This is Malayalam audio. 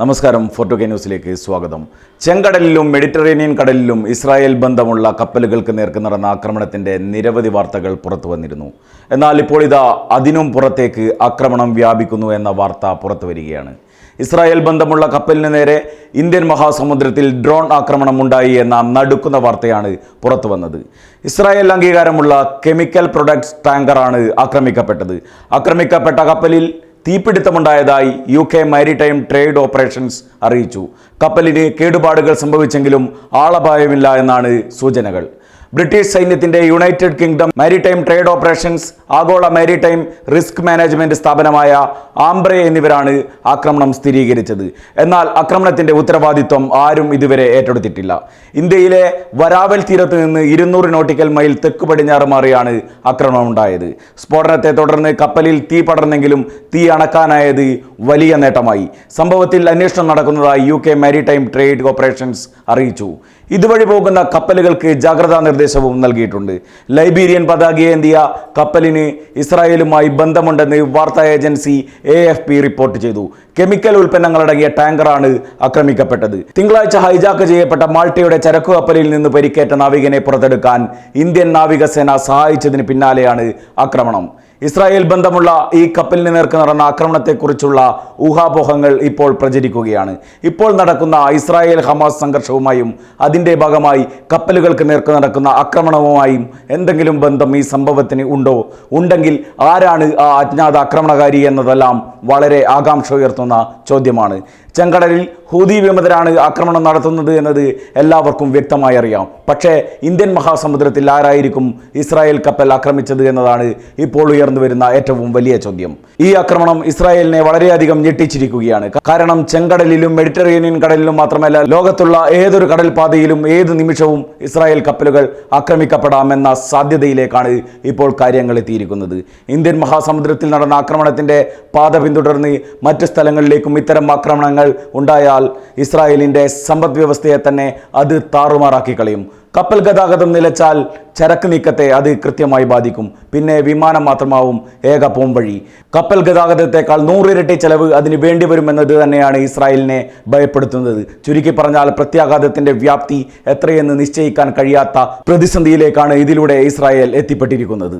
നമസ്കാരം ഫോർട്ടോ കെ ന്യൂസിലേക്ക് സ്വാഗതം. ചെങ്കടലിലും മെഡിറ്ററേനിയൻ കടലിലും ഇസ്രായേൽ ബന്ധമുള്ള കപ്പലുകൾക്ക് നേർക്ക് നടന്ന ആക്രമണത്തിന്റെ നിരവധി വാർത്തകൾ പുറത്തു വന്നിരുന്നു. എന്നാൽ ഇപ്പോൾ ഇതാ അതിനും പുറത്തേക്ക് ആക്രമണം വ്യാപിക്കുന്നു എന്ന വാർത്ത പുറത്തു വരികയാണ്. ഇസ്രായേൽ ബന്ധമുള്ള കപ്പലിന് നേരെ ഇന്ത്യൻ മഹാസമുദ്രത്തിൽ ഡ്രോൺ ആക്രമണം ഉണ്ടായി എന്ന നടുക്കുന്ന വാർത്തയാണ് പുറത്തു വന്നത്. ഇസ്രായേൽ അംഗീകാരമുള്ള കെമിക്കൽ പ്രൊഡക്ട്സ് ടാങ്കറാണ് ആക്രമിക്കപ്പെട്ടത്. ആക്രമിക്കപ്പെട്ട കപ്പലിൽ തീപിടുത്തമുണ്ടായതായി U K maritime trade operations അറിയിച്ചു. കപ്പലിന് കേടുപാടുകൾ സംഭവിച്ചെങ്കിലും ആളപായമില്ല എന്നാണ് സൂചനകൾ. ബ്രിട്ടീഷ് സൈന്യത്തിന്റെ United Kingdom maritime trade operations ആഗോള മാരിടൈം റിസ്ക് മാനേജ്മെന്റ് സ്ഥാപനമായ ആംബ്രെ എന്നിവരാണ് ആക്രമണം സ്ഥിരീകരിച്ചത്. എന്നാൽ ആക്രമണത്തിന്റെ ഉത്തരവാദിത്വം ആരും ഇതുവരെ ഏറ്റെടുത്തിട്ടില്ല. ഇന്ത്യയിലെ വരാവൽ തീരത്ത് നിന്ന് ഇരുന്നൂറ് നോട്ടിക്കൽ മൈൽ തെക്ക് പടിഞ്ഞാറ് മാറിയാണ് ആക്രമണം ഉണ്ടായത്. സ്ഫോടനത്തെ തുടർന്ന് കപ്പലിൽ തീ പടർന്നെങ്കിലും തീ അണക്കാനായത് വലിയ നേട്ടമായി. സംഭവത്തിൽ അന്വേഷണം നടക്കുന്നതായി U K maritime trade operations അറിയിച്ചു. ഇതുവഴി പോകുന്ന കപ്പലുകൾക്ക് ജാഗ്രതാ നിർദ്ദേശവും നൽകിയിട്ടുണ്ട്. ലൈബീരിയൻ പതാകയേന്തിയ കപ്പലിന് ഇസ്രായേലുമായി ബന്ധമുണ്ടെന്ന് വാർത്താ agency A F P report ചെയ്തു. കെമിക്കൽ ഉൽപ്പന്നങ്ങളടങ്ങിയ ടാങ്കറാണ് ആക്രമിക്കപ്പെട്ടത്. തിങ്കളാഴ്ച ഹൈജാക്ക് ചെയ്യപ്പെട്ട മാൾട്ടയുടെ ചരക്കു കപ്പലിൽ നിന്ന് പരിക്കേറ്റ നാവികനെ പുറത്തെടുക്കാൻ ഇന്ത്യൻ നാവികസേന സഹായിച്ചതിന് പിന്നാലെയാണ് ആക്രമണം. ഇസ്രായേൽ ബന്ധമുള്ള ഈ കപ്പലിന് നേർക്ക് നടന്ന ആക്രമണത്തെക്കുറിച്ചുള്ള ഊഹാപോഹങ്ങൾ ഇപ്പോൾ പ്രചരിക്കുകയാണ്. ഇപ്പോൾ നടക്കുന്ന ഇസ്രായേൽ ഹമാസ് സംഘർഷവുമായും അതിന്റെ ഭാഗമായി കപ്പലുകൾക്ക് നേർക്ക് നടക്കുന്ന ആക്രമണവുമായും എന്തെങ്കിലും ബന്ധം ഈ സംഭവത്തിന് ഉണ്ടോ? ഉണ്ടെങ്കിൽ ആരാണ് ആ അജ്ഞാത ആക്രമണകാരി എന്നതെല്ലാം വളരെ ആകാംക്ഷ ഉയർത്തുന്ന ചോദ്യമാണ്. ചെങ്കടലിൽ ഹൂതി വിമതരാണ് ആക്രമണം നടത്തുന്നത് എന്നത് എല്ലാവർക്കും വ്യക്തമായി അറിയാം. പക്ഷേ ഇന്ത്യൻ മഹാസമുദ്രത്തിൽ ആരായിരിക്കും ഇസ്രായേൽ കപ്പൽ ആക്രമിച്ചത് എന്നതാണ് ഇപ്പോൾ ഉയർന്നു വരുന്ന ഏറ്റവും വലിയ ചോദ്യം. ഈ ആക്രമണം ഇസ്രായേലിനെ വളരെയധികം ഞെട്ടിച്ചിരിക്കുകയാണ്. കാരണം ചെങ്കടലിലും മെഡിറ്ററേനിയൻ കടലിലും മാത്രമല്ല ലോകത്തുള്ള ഏതൊരു കടൽപാതയിലും ഏത് നിമിഷവും ഇസ്രായേൽ കപ്പലുകൾ ആക്രമിക്കപ്പെടാമെന്ന സാധ്യതയിലേക്കാണ് ഇപ്പോൾ കാര്യങ്ങൾ എത്തിയിരിക്കുന്നത്. ഇന്ത്യൻ മഹാസമുദ്രത്തിൽ നടന്ന ആക്രമണത്തിന്റെ പാത പിന്തുടർന്ന് മറ്റ് സ്ഥലങ്ങളിലേക്കും ഇത്തരം ആക്രമണങ്ങൾ ഉണ്ടായാൽ ഇസ്രായേലിന്റെ സമ്പദ് വ്യവസ്ഥയെ തന്നെ അത് താറുമാറാക്കി കളയും. കപ്പൽ ഗതാഗതം നിലച്ചാൽ ചരക്ക് നീക്കത്തെ അത് കൃത്യമായി ബാധിക്കും. പിന്നെ വിമാനം മാത്രമാവും ഏക പോംവഴി കപ്പൽ ഗതാഗതത്തെക്കാൾ നൂറിരട്ടി ചെലവ് അതിന് വേണ്ടി വരുമെന്നത് തന്നെയാണ് ഇസ്രായേലിനെ ഭയപ്പെടുത്തുന്നത്. ചുരുക്കി പറഞ്ഞാൽ പ്രത്യാഘാതത്തിന്റെ വ്യാപ്തി എത്രയെന്ന് നിശ്ചയിക്കാൻ കഴിയാത്ത പ്രതിസന്ധിയിലേക്കാണ് ഇതിലൂടെ ഇസ്രായേൽ എത്തിപ്പെട്ടിരിക്കുന്നത്.